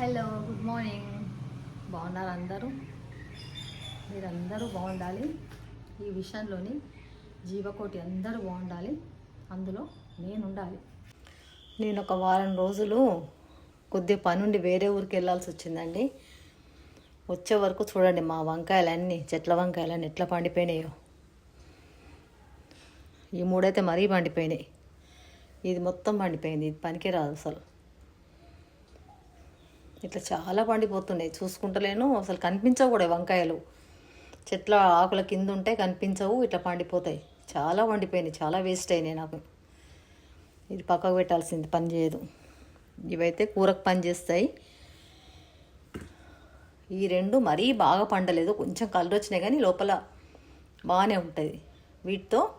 Hello good morning బాగున్నారు అందరూ? మీరందరూ బాగుండాలి. ఈ విషయంలోని జీవకోటి అందరూ బాగుండాలి. అందులో నేను ఉండాలి నేను ఒక వారం రోజులు కొద్దిగా పనుండి వేరే ఊరికి వెళ్ళాల్సి వచ్చిందండి. వచ్చే వరకు చూడండి మా వంకాయలన్నీ చెట్ల వంకాయలన్నీ ఎట్లా పండిపోయినాయో. ఈ మూడైతే మరీ పండిపోయినాయి. ఇది మొత్తం పండిపోయింది. ఇది పనికిరాదు అసలు. ఇట్లా చాలా పండిపోతున్నాయి చూసుకుంటలేను. అసలు కనిపించవు కూడా వంకాయలు. చెట్ల ఆకుల కింద ఉంటే కనిపించవు ఇట్లా పండిపోతాయి. చాలా పండిపోయినాయి. చాలా వేస్ట్ అయినాయి నాకు. ఇది పక్కకు పెట్టాల్సింది. పని చేయదు. ఇవైతే కూరకు పని చేస్తాయి. ఈ రెండు మరీ బాగా పండలేదు. కొంచెం కలర్ వచ్చినాయి కానీ లోపల బాగానే ఉంటుంది వీటితో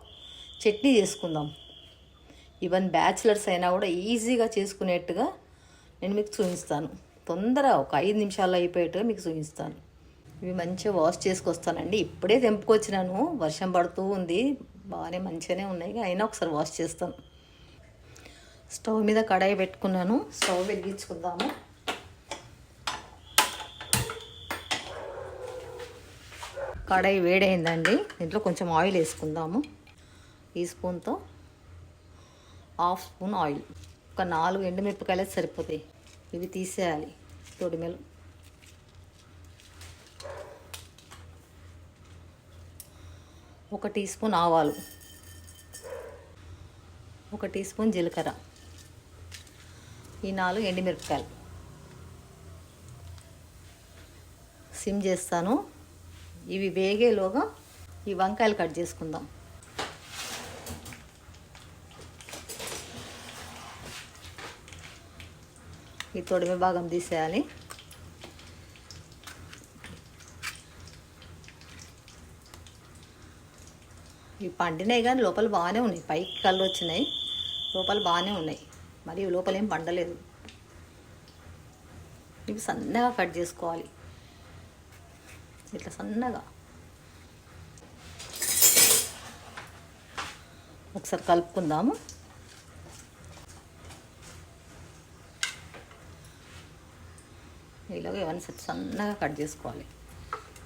చట్నీ చేసుకుందాం. ఈవెన్ బ్యాచిలర్స్ అయినా కూడా ఈజీగా చేసుకునేట్టుగా నేను మీకు చూపిస్తాను. తొందర ఒక ఐదు నిమిషాల్లో అయిపోయేట్టుగా మీకు చూపిస్తాను. ఇవి మంచిగా వాష్ చేసుకొస్తానండి. ఇప్పుడే తెంపుకొచ్చినాను. వర్షం పడుతూ ఉంది. బాగానే మంచిగానే ఉన్నాయి. అయినా ఒకసారి వాష్ చేస్తాను. స్టవ్ మీద కడాయి పెట్టుకున్నాను. స్టవ్ వెలిగించుకుందాము. కడాయి వేడైందండి. దీంట్లో కొంచెం ఆయిల్ వేసుకుందాము. ఈ స్పూన్తో హాఫ్ స్పూన్ ఆయిల్. ఒక నాలుగు ఎండుమిరపకాయలు సరిపోతాయి. ఇవి తీసేయాలి తొడిమెలు. ఒక టీ స్పూన్ ఆవాలు. ఒక టీ స్పూన్ జీలకర్ర. ఈ నాలుగు ఎండిమిరపకాయలు. సిమ్ చేస్తాను. ఇవి వేగేలోగా ఈ వంకాయలు కట్ చేసుకుందాం. ఈ తొడిమి భాగం తీసేయాలి. ఇవి పండినాయి కానీ లోపల బాగానే ఉన్నాయి. పైకి కళ్ళు వచ్చినాయి. లోపల బాగానే ఉన్నాయి. మరి లోపల ఏం పండలేదు. ఇవి సన్నగా కట్ చేసుకోవాలి. ఇట్లా సన్నగా. ఒకసారి కలుపుకుందాము. ఇలాగ ఇవన్నీ సన్నగా కట్ చేసుకోవాలి.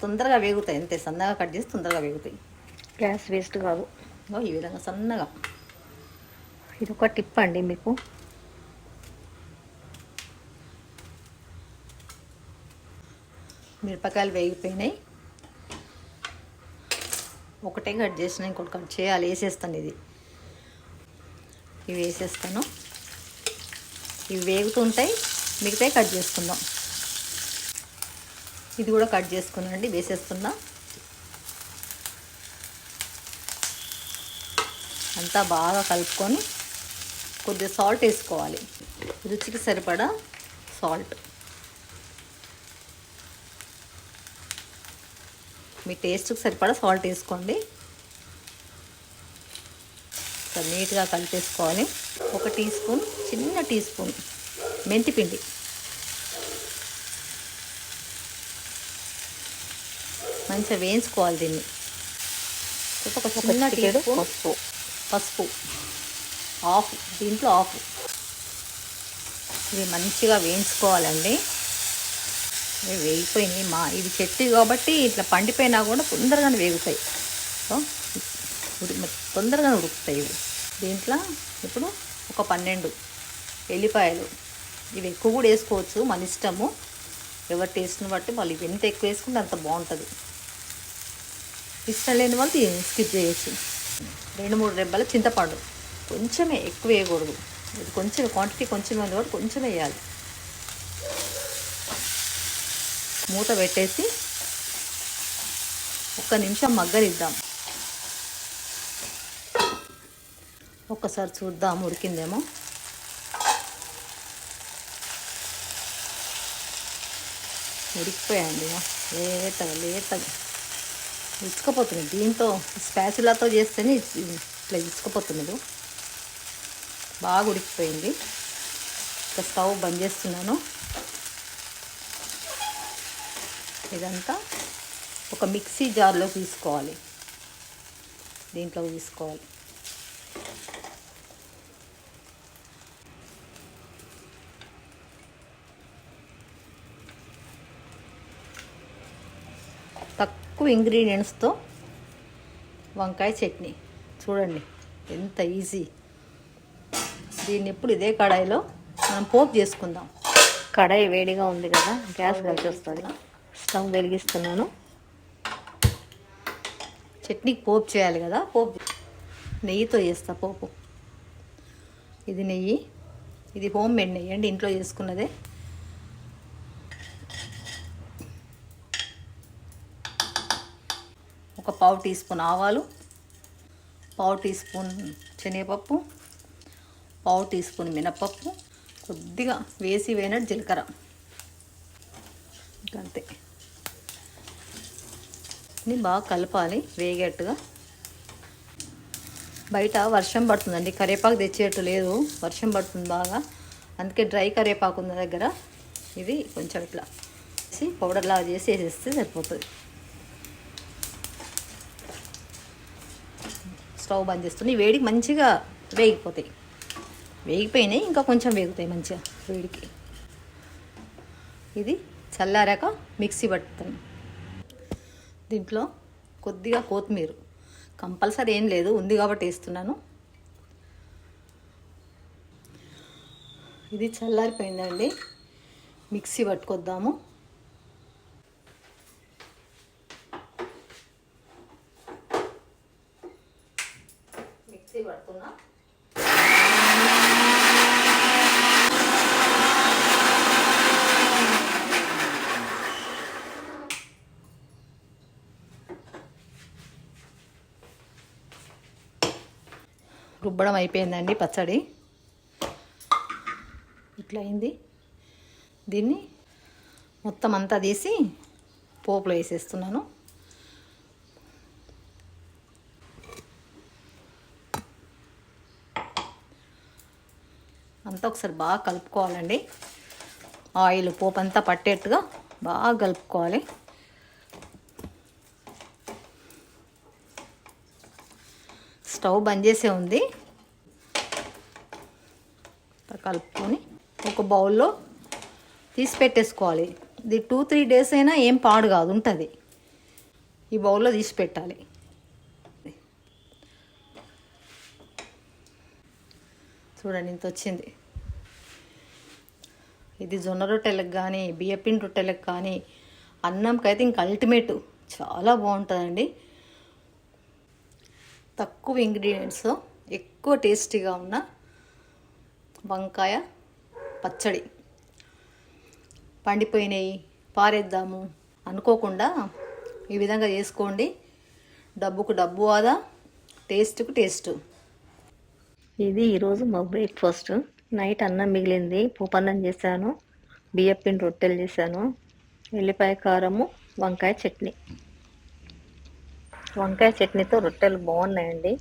తొందరగా వేగుతాయి అంతే సన్నగా కట్ చేసి తొందరగా వేగుతాయి. గ్యాస్ వేస్ట్ కాదు. ఈ విధంగా సన్నగా. ఇది ఒక టిప్ అండి మీకు. మిరపకాయలు వేగిపోయినాయి. ఒకటే కట్ చేసిన ఇంకోటి కట్ చేయాలి. వేసేస్తాను ఇది. ఇవి వేసేస్తాను. ఇవి వేగుతుంటాయి మిగతాయి కట్ చేసుకుందాం. ఇది కూడా కట్ చేసుకున్నాండి వేసేస్తున్నా. అంతా బాగా కలుపుకొని కొద్దిగా సాల్ట్ వేసుకోవాలి. రుచికి సరిపడా సాల్ట్ మీ టేస్ట్కి సరిపడా సాల్ట్ వేసుకోండి. నీట్గా కలిపేసుకోవాలి. ఒక టీ స్పూన్ చిన్న టీ స్పూన్ మెంతిపిండి. మంచిగా వేయించుకోవాలి దీన్ని. ఒక చిన్న టీ పసుపు. పసుపు. ఆఫ్ దీంట్లో ఆఫ్. ఇవి మంచిగా వేయించుకోవాలండి. ఇవి వేగిపోయినాయి మా ఇది చెట్టు కాబట్టి ఇట్లా పండిపోయినా కూడా తొందరగానే వేగుతాయి. సో తొందరగానే ఉడుకుతాయి ఇవి. దీంట్లో ఇప్పుడు ఒక పన్నెండు ఎల్లిపాయలు. ఇవి ఎక్కువ కూడా వేసుకోవచ్చు మన ఇష్టము. ఎవరి టేస్ట్ని బట్టి వాళ్ళు ఇవి ఎంత ఎక్కువ వేసుకుంటే అంత బాగుంటుంది. ఇష్టం లేని వాళ్ళు స్కిప్ చేయొచ్చు. రెండు మూడు రెబ్బల చింతపండు. కొంచెమే ఎక్కువ వేయకూడదు. ఇది కొంచెం క్వాంటిటీ కొంచెం ఉంది కాబట్టి కొంచెం వేయాలి. మూత పెట్టేసి ఒక్క నిమిషం మగ్గనిద్దాం. ఒక్కసారి చూద్దాం ఉడికిందేమో. ఉడికిపోయాయండి. లేతగా లేతగా. ఇసుకపోతుంది దీంతో స్పాచులాతో చేస్తేనే ఇట్లా ఇసుకపోతున్నది బాగా ఉడికిపోయింది. ఇక స్టవ్ బంద్ చేస్తున్నాను. ఇదంతా ఒక మిక్సీ జార్లో తీసుకోవాలి. దీంట్లో తీసుకోవాలి. తక్కువ ఇంగ్రీడియంట్స్తో వంకాయ చట్నీ. చూడండి ఎంత ఈజీ. దీన్ని ఎప్పుడు ఇదే కడాయిలో మనం పోపు చేసుకుందాం. కడాయి వేడిగా ఉంది కదా గ్యాస్ కలిసి వస్తుంది. స్టవ్ వెలిగిస్తున్నాను. చట్నీకి పోపు చేయాలి కదా పోపు. నెయ్యితో చేస్తా పోపు. ఇది నెయ్యి ఇది హోమ్ మేడ్ నెయ్యి అండి ఇంట్లో చేసుకున్నదే. ఒక పావు టీ స్పూన్ ఆవాలు పావు టీ స్పూన్ శనగపప్పు పావు టీ స్పూన్ మినపప్పు కొద్దిగా వేసి వేయనట్టు జీలకర్ర. అంతే. బాగా కలపాలి వేగేట్టుగా. బయట వర్షం పడుతుందండి కరివేపాకు తెచ్చేట్టు లేదు వర్షం పడుతుంది బాగా. అందుకే డ్రై కరివేపాకు ఉన్న దగ్గర. ఇది కొంచెం ఇట్లా వేసి పౌడర్ లాగా చేసి వేసేస్తే సరిపోతుంది. స్టవ్ బంద్ చేస్తుంది. వేడికి మంచిగా వేగిపోతాయి. వేగిపోయినాయి ఇంకా కొంచెం వేగుతాయి మంచిగా వేడికి. ఇది చల్లారాక మిక్సీ పట్టుతాను దీంట్లో కొద్దిగా కొత్తిమీర. కంపల్సరీ ఏం లేదు ఉంది కాబట్టి వేస్తున్నాను. ఇది చల్లారిపోయిందండి. మిక్సీ పట్టుకొద్దాము. మిక్సీ పడుతున్నా. రుబ్బడం అయిపోయిందండి పచ్చడి. ఇట్లా అయింది. దీన్ని మొత్తం అంతా తీసి పోపులో వేసేస్తున్నాను. అంతా ఒకసారి బాగా కలుపుకోవాలండి. ఆయిల్ పోపు అంతా పట్టేట్టుగా బాగా కలుపుకోవాలి. స్టవ్ బంద్ చేసే ఉంది. కలుపుకొని ఒక బౌల్లో తీసి పెట్టేసుకోవాలి. ఇది టూ త్రీ డేస్ అయినా ఏం పాడు కాదు ఉంటుంది. ఈ బౌల్లో తీసి పెట్టాలి. చూడండి ఇంత వచ్చింది. ఇది జొన్న రొట్టెలకు కానీ బియ్యపిండి రొట్టెలకు కానీ అన్నంకైతే ఇంక అల్టిమేట్ చాలా బాగుంటుందండి. తక్కువ ఇంగ్రీడియంట్స్ ఎక్కువ టేస్టీగా ఉన్న వంకాయ పచ్చడి. పండిపోయినాయి పారేద్దాము అనుకోకుండా ఈ విధంగా చేసుకోండి. డబ్బుకు డబ్బు ఆదా టేస్ట్కు టేస్ట్ ఇది ఈరోజు మా బ్రేక్ఫాస్ట్. నైట్ అన్నం మిగిలింది. పూపన్నం చేశాను. బియ్యప్పిన రొట్టెలు చేశాను. ఎల్లిపాయ కారము వంకాయ చట్నీ. వంకాయ చట్నీతో రొట్టెలు బాగున్నాయండి.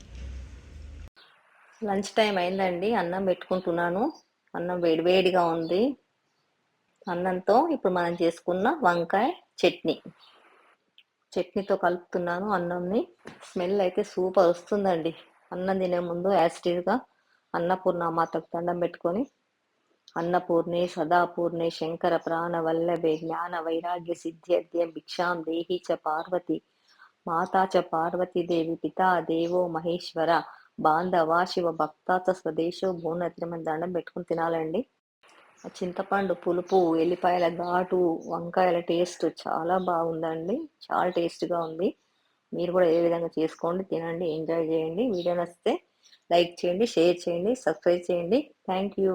లంచ్ టైం అయిందండి. అన్నం పెట్టుకుంటున్నాను. అన్నం వేడి వేడిగా ఉంది. అన్నంతో ఇప్పుడు మనం చేసుకున్న వంకాయ చట్నీ. చట్నీతో కలుపుతున్నాను అన్నంని. స్మెల్ అయితే సూపర్ వస్తుందండి. అన్నం తినే ముందు యాసిటీస్గా అన్నపూర్ణ మాతకు దండం పెట్టుకొని అన్నపూర్ణే సదాపూర్ణే శంకర ప్రాణవల్లభే జ్ఞాన వైరాగ్య సిద్ధ్యర్థ్య భిక్షాం దేహి చ పార్వతి మాతా చ పార్వతీదేవి పితా దేవో మహేశ్వర బాంధవా శివ భక్తాత స్వదేశో భూనత్రమని దండం పెట్టుకుని తినాలండి. చింతపండు పులుపు ఎల్లిపాయల ఘాటు వంకాయల టేస్ట్ చాలా బాగుందండి. చాలా టేస్ట్గా ఉంది. మీరు కూడా ఏ విధంగా చేసుకోండి తినండి ఎంజాయ్ చేయండి. వీడియో నచ్చితే లైక్ చేయండి షేర్ చేయండి సబ్స్క్రైబ్ చేయండి. Thank you.